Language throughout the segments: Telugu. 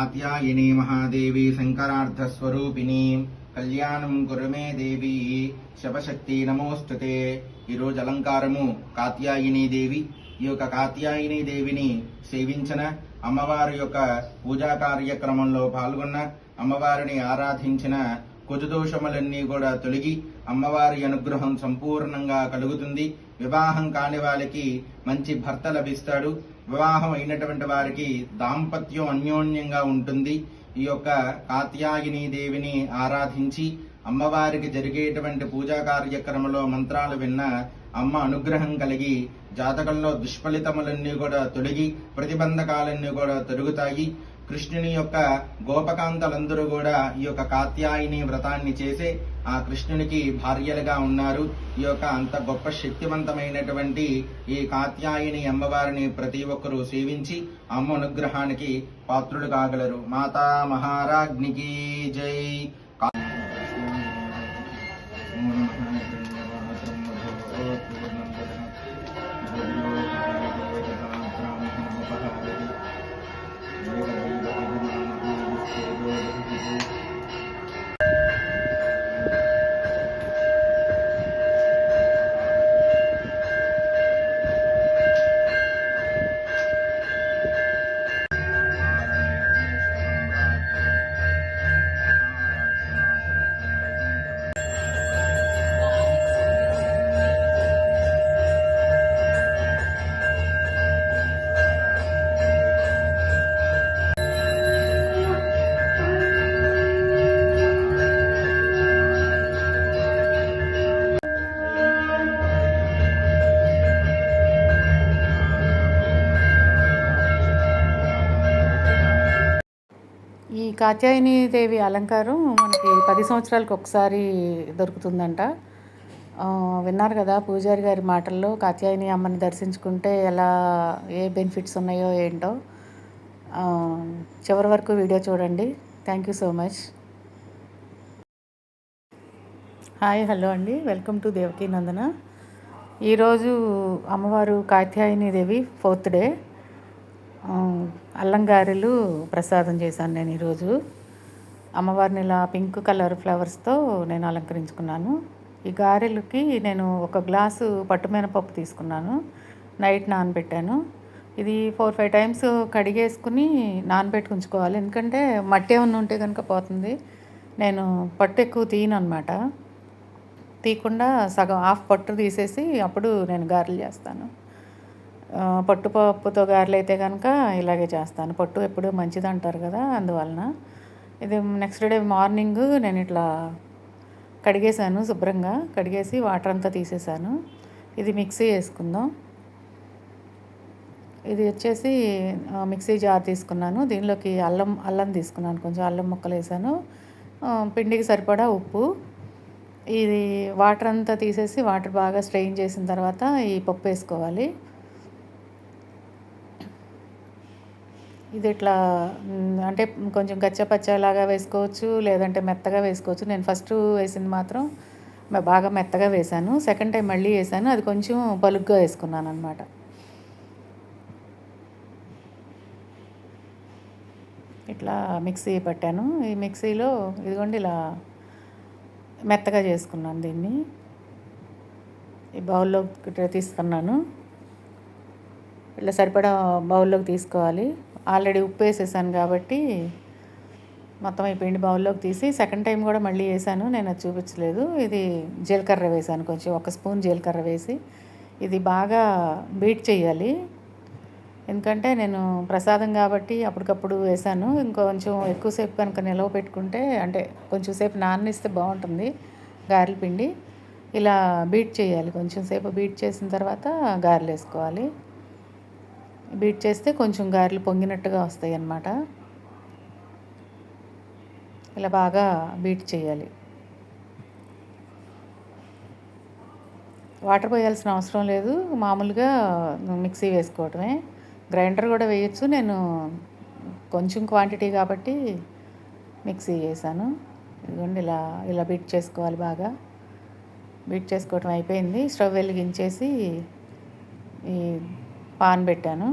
కాత్యాయని మహాదేవి శంకరార్థస్వరూపిణి కళ్యాణం గురుమే దేవి శివశక్తి నమోస్తుతే ఈరోజు అలంకారము కాత్యాయని దేవి ఈ యొక్క కాత్యాయని దేవిని సేవించిన అమ్మవారి యొక్క పూజా కార్యక్రమంలో పాల్గొన్న అమ్మవారిని ఆరాధించిన కుజదోషములన్నీ కూడా తొలగి అమ్మవారి అనుగ్రహం సంపూర్ణంగా కలుగుతుంది. వివాహం కాని వాళ్ళకి మంచి భర్త లభిస్తాడు. వివాహం అయినటువంటి వారికి దాంపత్యం అన్యోన్యంగా ఉంటుంది. ఈ యొక్క కాత్యాయని దేవిని ఆరాధించి అమ్మవారికి జరిగేటువంటి పూజా కార్యక్రమంలో మంత్రాలు విన్న అమ్మ అనుగ్రహం కలిగి జాతకంలో దుష్ఫలితములన్నీ కూడా తొలగి ప్రతిబంధకాలన్నీ కూడా తొలుగుతాయి. కృష్ణుని యొక్క గోపకాంతలందరూ కూడా ఈ యొక్క కాత్యాయని వ్రతాన్ని చేసే ఆ కృష్ణునికి భార్యలుగా ఉన్నారు. ఈ యొక్క అంత గొప్ప శక్తివంతమైనటువంటి ఈ కాత్యాయని అమ్మవారిని ప్రతి ఒక్కరూ సేవించి అమ్మ అనుగ్రహానికి పాత్రులు కాగలరు మాతా మహారాజ్ఞికి జై. కాత్యాయని దేవి అలంకారం మనకి పది సంవత్సరాలకు ఒకసారి దొరుకుతుందంట. విన్నారు కదా పూజారి గారి మాటల్లో కాత్యాయని అమ్మని దర్శించుకుంటే ఎలా ఏ బెనిఫిట్స్ ఉన్నాయో ఏంటో. చివరి వరకు వీడియో చూడండి. Thank you so much hi hello అండి. వెల్కమ్ టు దేవకీ నందన ఈరోజు అమ్మవారు కాత్యాయని దేవి ఫోర్త్ డే అల్లం గారెలు ప్రసాదం చేశాను నేను ఈరోజు. అమ్మవారిని ఇలా పింక్ కలర్ ఫ్లవర్స్తో నేను అలంకరించుకున్నాను. ఈ గారెలకి నేను ఒక గ్లాసు పట్టుమినపప్పు తీసుకున్నాను. నైట్ నానబెట్టాను. ఇది ఫోర్ ఫైవ్ టైమ్స్ కడిగేసుకుని నానబెట్టి ఉంచుకోవాలి. ఎందుకంటే మట్టి ఏమన్నా ఉంటే కనుక పోతుంది. నేను పట్టు ఎక్కువ తీయను అనమాట తీయకుండా సగం హాఫ్ పట్టు తీసేసి అప్పుడు నేను గారెలు చేస్తాను. పట్టుపప్పుతో గారెలు అయితే కనుక ఇలాగే చేస్తాను. పట్టు ఎప్పుడు మంచిది అంటారు కదా అందువలన. ఇది నెక్స్ట్ డే మార్నింగ్ నేను ఇట్లా కడిగేసాను శుభ్రంగా. కడిగేసి వాటర్ అంతా తీసేసాను ఇది మిక్సీ వేసుకుందాం ఇది వచ్చేసి మిక్సీ జార్ తీసుకున్నాను. దీనిలోకి అల్లం అల్లం తీసుకున్నాను. కొంచెం అల్లం ముక్కలు వేసాను. పిండికి సరిపడా ఉప్పు. ఇది వాటర్ అంతా తీసేసి వాటర్ బాగా స్ట్రెయిన్ చేసిన తర్వాత ఈ పప్పు వేసుకోవాలి. ఇది ఇట్లా అంటే కొంచెం గచ్చపచ్చలాగా వేసుకోవచ్చు లేదంటే మెత్తగా వేసుకోవచ్చు. నేను ఫస్ట్ వేసింది మాత్రం బాగా మెత్తగా వేసాను. సెకండ్ టైం మళ్ళీ వేసాను. అది కొంచెం పలుగ్గా వేసుకున్నాను అనమాట ఇట్లా మిక్సీ పట్టాను. ఈ మిక్సీలో ఇదిగోండి ఇలా మెత్తగా చేసుకున్నాను దీన్ని. ఈ బౌల్లోకి తీసుకున్నాను. ఇట్లా సరిపడా బౌల్లోకి తీసుకోవాలి. ఆల్రెడీ ఉప్పు వేసేసాను కాబట్టి మొత్తం ఈ పిండి బౌల్లోకి తీసి. సెకండ్ టైం కూడా మళ్ళీ వేసాను నేను అది చూపించలేదు. ఇది జీలకర్ర వేసాను కొంచెం ఒక స్పూన్ జీలకర్ర వేసి. ఇది బాగా బీట్ చేయాలి. ఎందుకంటే నేను ప్రసాదం కాబట్టి అప్పటికప్పుడు వేసాను. ఇంకొంచెం ఎక్కువసేపు కనుక నిలవ పెట్టుకుంటే అంటే కొంచెం సేపు నాననిస్తే బాగుంటుంది గారెల పిండి. ఇలా బీట్ చేయాలి. కొంచెం సేపు బీట్ చేసిన తర్వాత గారెలు వేసుకోవాలి. బీట్ చేస్తే కొంచెం గారెలు పొంగినట్టుగా వస్తాయి అన్నమాట ఇలా బాగా బీట్ చేయాలి. వాటర్ పోయాల్సిన అవసరం లేదు. మామూలుగా మిక్సీ వేసుకోవటమే. గ్రైండర్ కూడా వేయచ్చు. నేను కొంచెం క్వాంటిటీ కాబట్టి మిక్సీ వేసాను. ఇదిగోండి ఇలా ఇలా బీట్ చేసుకోవాలి బాగా. బీట్ చేసుకోవటం అయిపోయింది. స్టవ్ వెలిగించేసి ఈ పాన్ పెట్టాను.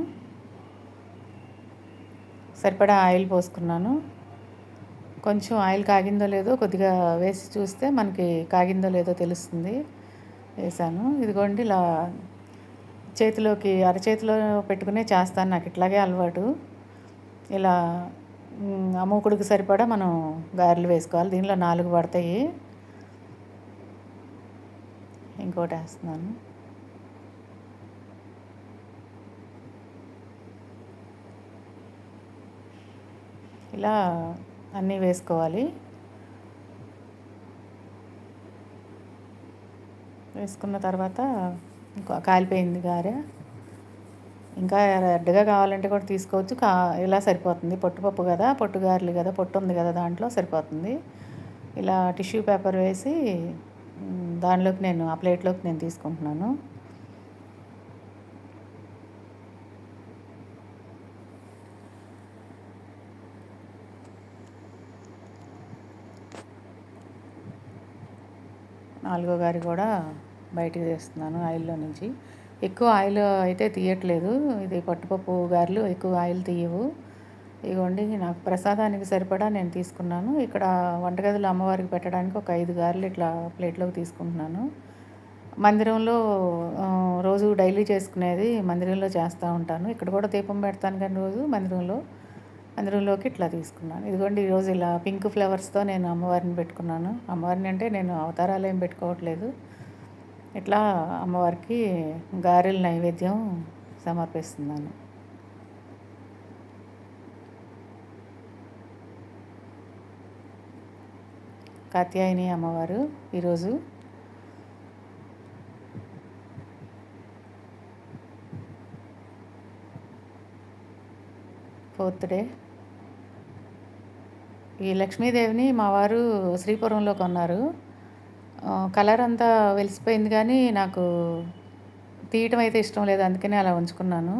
సరిపడా ఆయిల్ పోసుకున్నాను. కొంచెం ఆయిల్ కాగిందో లేదో కొద్దిగా వేసి చూస్తే మనకి కాగిందో లేదో తెలుస్తుంది. వేసాను. ఇదిగోండి ఇలా చేతిలోకి అరచేతిలో పెట్టుకునే చేస్తాను. నాకు ఇట్లాగే అలవాటు. ఇలా అమ్మకుడికి సరిపడా మనం గారెలు వేసుకోవాలి. దీనిలో నాలుగు పడతాయి. ఇంకోటి వేస్తున్నాను. ఇలా అన్నీ వేసుకోవాలి. వేసుకున్న తర్వాత కాలిపోయింది గారె. ఇంకా రెడ్గా కావాలంటే కూడా తీసుకోవచ్చు. కా ఇలా సరిపోతుంది. పొట్టుపప్పు కదా పొట్టు గారెలు కదా పొట్టు ఉంది కదా దాంట్లో సరిపోతుంది. ఇలా టిష్యూ పేపర్ వేసి దానిలోకి నేను ఆ ప్లేట్లోకి నేను తీసుకుంటున్నాను. నాలుగో గారి కూడా బయటికి తీస్తున్నాను ఆయిల్లో నుంచి. ఎక్కువ ఆయిల్ అయితే తీయట్లేదు. ఇది పట్టుపప్పు గారెలు ఎక్కువ ఆయిల్ తీయవు. ఇగోండి నాకు ప్రసాదానికి సరిపడా నేను తీసుకున్నాను. ఇక్కడ వంటగదిలో అమ్మవారికి పెట్టడానికి ఒక ఐదు గారెలు ఇట్లా ప్లేట్లోకి తీసుకుంటున్నాను. మందిరంలో రోజు డైలీ చేసుకునేది మందిరంలో చేస్తూ ఉంటాను. ఇక్కడ కూడా దీపం పెడతాను కానీ రోజు మందిరంలో. అందులోకి ఇట్లా తీసుకున్నాను. ఇదిగోండి ఈరోజు ఇలా పింక్ ఫ్లవర్స్తో నేను అమ్మవారిని పెట్టుకున్నాను. అమ్మవారిని అంటే నేను అవతారాలు ఏం పెట్టుకోవట్లేదు. ఇట్లా అమ్మవారికి గారెల నైవేద్యం సమర్పిస్తున్నాను. కాత్యాయని అమ్మవారు ఈరోజు ఫోర్త్ డే ఈ లక్ష్మీదేవిని మా వారు శ్రీపురంలో కొన్నారు. కలర్ అంతా వెలిసిపోయింది కానీ నాకు తీయటం అయితే ఇష్టం లేదు అందుకనే అలా ఉంచుకున్నాను.